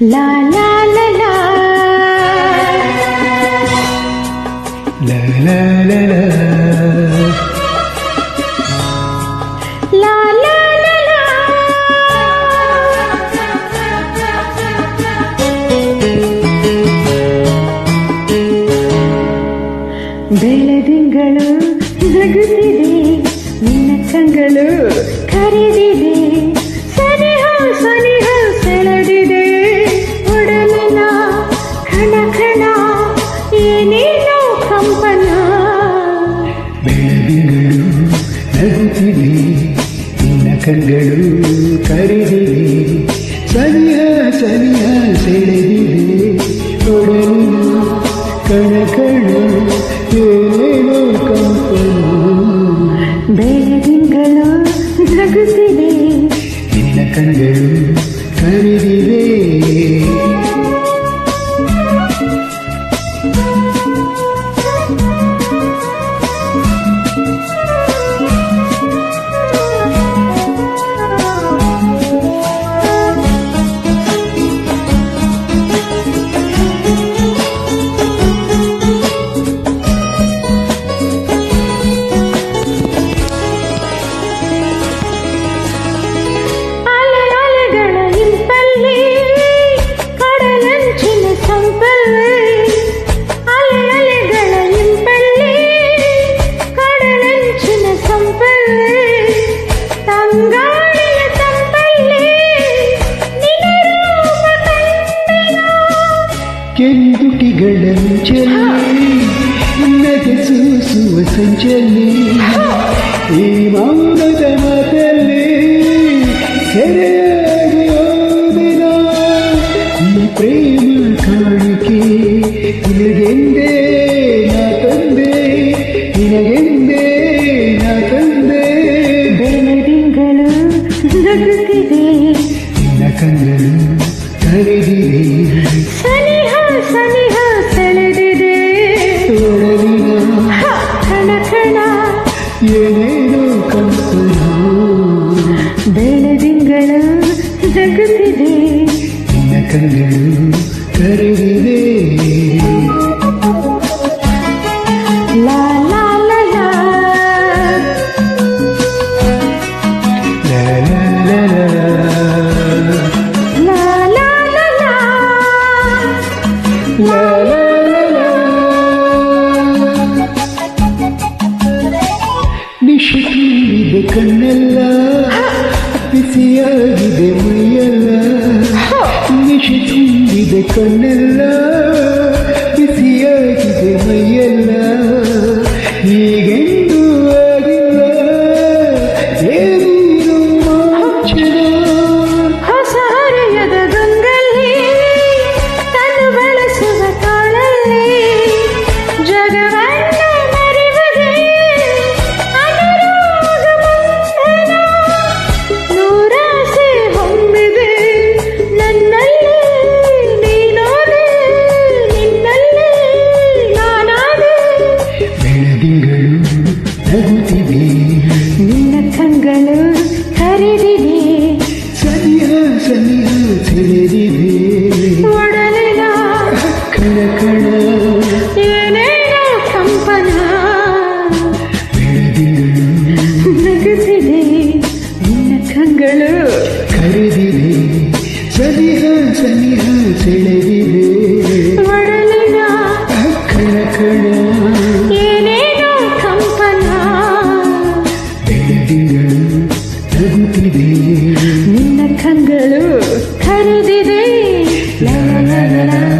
La la la la. La la la la. La la la la. ಬೆಳೆದಿಂಗಳು ನಗುತ್ತಿದೆ ನಿನ್ನ ಕಂಗಳು ಕರೆದಿದೆ ನಗುತ್ತಿವೆ ನಿನ್ನ ಕಣ್ಗಳು ಕರೆದಿವೆ ಸನಿಹ ಸನಿಹ ಸೆಳೆದಿವೆ ಒಡಲಿನ ಕಣ ಕಣ ಏನೇನೋ ಕಂಪನು ಬೆಳೆದಿಂಗಳು ನಗುತ್ತಿದೆ ನಿನ್ನ ಕಣ್ಗಳು ಕರೆದಿವೆ ಕೆಂದುಟಿಗಳನ್ನು ಚೆಲ್ಲಿ ನಗೆ ಸೂಸುವ ಸಂಚಲ್ಲಿ ಈ ಮೌನದ ಮಾತಲ್ಲಿ ಸೆರೆಯಾಗಿ ಹೋದಿನ ಈ ಪ್ರೇಮ ಕಾಣಿಕೆ ನಿನಗೆಂದೇ ನಾ ತಂದೆ ನಿನಗೆಂದೇ ನಾ ತಂದೆ ಬೆಳದಿಂಗಳು ನಗುತ್ತಿದೆ ನಿನ್ನ ಕಣ್ಣಲು ಹರಿದಿದೆ ಸನಿಹ ಸನಿಹ ಸೆಳೆದಿದೆ ಒಡಲಿನ ಕ್ಷಣ ಕ್ಷಣ ಏನೇನು ಕನಸು ಬೆಳೆದಿಂಗಳ ಜಗುತ್ತಿದೆ ಕಣ್ಣಗಳು ಕರೆದಿದೆ ಲಾ ತುಂಬಿದೆ ಕಣ್ಣೆಲ್ಲ ಬಿಸಿಯಾಗಿದೆ ಮೈಯೆಲ್ಲ ನಿಶೆ ತುಂಬಿದೆ ಕಣ್ಣೆಲ್ಲ ಸನಿಹ ಸೆಳೆದಿದೆ ಒಡಲಿನ ಕಣ ಕಣ ಏನೇನೋ ಕಂಪನ ಬೆಳದಿಂಗಳು ನಗುತ್ತಿದೆ ನಿನ್ನ ಕಂಗಳು ಕರೆದಿದೆ ಸನಿಹ ಸನಿಹ ಸೆಳೆದಿದೆ na na